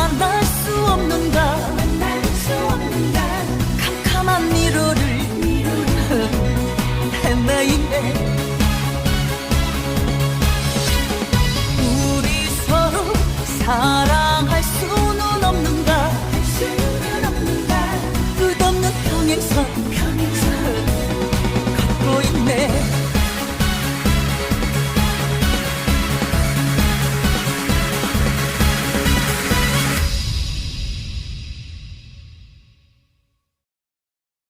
만나.